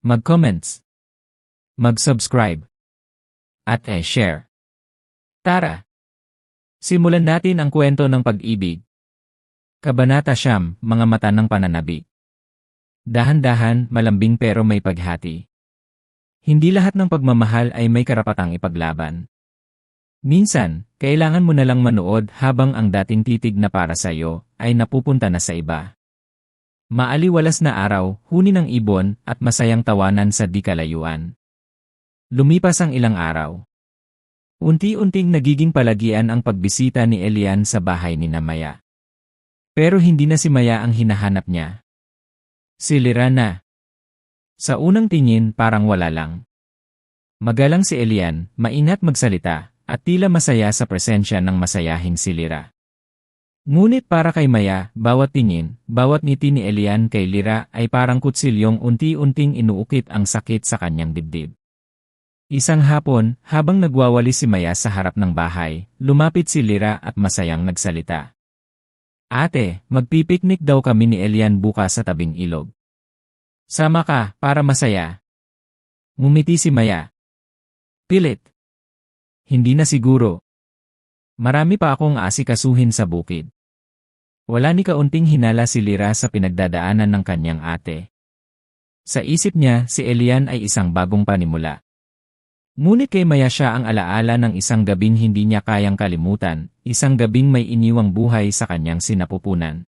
mag-comments, mag-subscribe, at e-share. Tara! Simulan natin ang kwento ng pag-ibig. Kabanata Siyam, Mga Mata ng Pananabi. Dahan-dahan, malambing pero may paghati. Hindi lahat ng pagmamahal ay may karapatang ipaglaban. Minsan, kailangan mo na lang manood habang ang dating titig na para sa iyo ay napupunta na sa iba. Maaliwalas na araw, huni ng ibon at masayang tawanan sa di kalayuan. Lumipas ang ilang araw. Unti-unting nagiging palagian ang pagbisita ni Elian sa bahay ni Namaya. Pero hindi na si Maya ang hinahanap niya. Si Lira na. Sa unang tingin parang wala lang. Magalang si Elian, maingat magsalita, at tila masaya sa presensya ng masayahing silira. Ngunit para kay Maya, bawat tingin, bawat ngiti ni Elian kay Lira ay parang kutsilyong unti-unting inuukit ang sakit sa kanyang dibdib. Isang hapon, habang nagwawali si Maya sa harap ng bahay, lumapit si Lira at masayang nagsalita. Ate, magpipiknik daw kami ni Elian bukas sa tabing ilog. Sama ka, para masaya. Ngumiti si Maya. Pilit. Hindi na siguro. Marami pa akong asikasuhin sa bukid. Wala ni kaunting hinala si Lira sa pinagdadaanan ng kanyang ate. Sa isip niya, si Elian ay isang bagong panimula. Ngunit kay Maya siya ang alaala ng isang gabing hindi niya kayang kalimutan, isang gabing may iniwang buhay sa kanyang sinapupunan.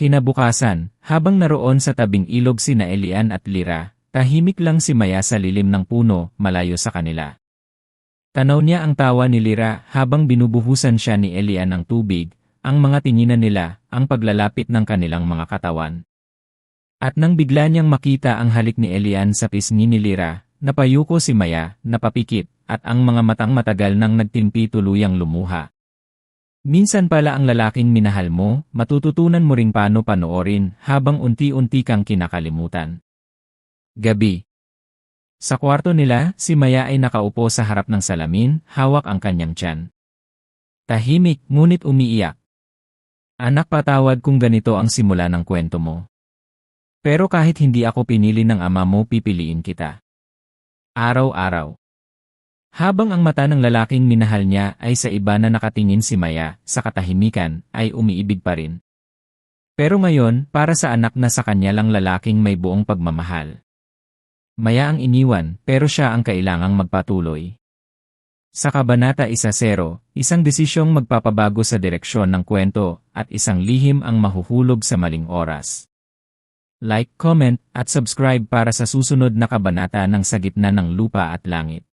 Kinabukasan, habang naroon sa tabing ilog sina Elian at Lira, tahimik lang si Maya sa lilim ng puno, malayo sa kanila. Tanaw niya ang tawa ni Lira habang binubuhusan siya ni Elian ng tubig, ang mga tinginan nila, ang paglalapit ng kanilang mga katawan. At nang bigla niyang makita ang halik ni Elian sa pisngi ni Lira, napayuko si Maya, napapikit, at ang mga matang matagal nang nagtimpi tuluyang lumuha. Minsan pala ang lalaking minahal mo, matututunan mo ring paano panoorin habang unti-unti kang kinakalimutan. Gabi sa kwarto nila, si Maya ay nakaupo sa harap ng salamin, hawak ang kanyang tiyan. Tahimik, ngunit umiiyak. Anak patawad kung ganito ang simula ng kwento mo. Pero kahit hindi ako pinili ng ama mo pipiliin kita. Araw-araw. Habang ang mata ng lalaking minahal niya ay sa iba na nakatingin si Maya, sa katahimikan, ay umiibig pa rin. Pero ngayon, para sa anak na sa kanya lang lalaking may buong pagmamahal. Maya ang iniwan, pero siya ang kailangang magpatuloy. Sa Kabanata 1.0, isang desisyong magpapabago sa direksyon ng kwento at isang lihim ang mahuhulog sa maling oras. Like, comment, at subscribe para sa susunod na kabanata ng Sa Gitna ng Lupa at Langit.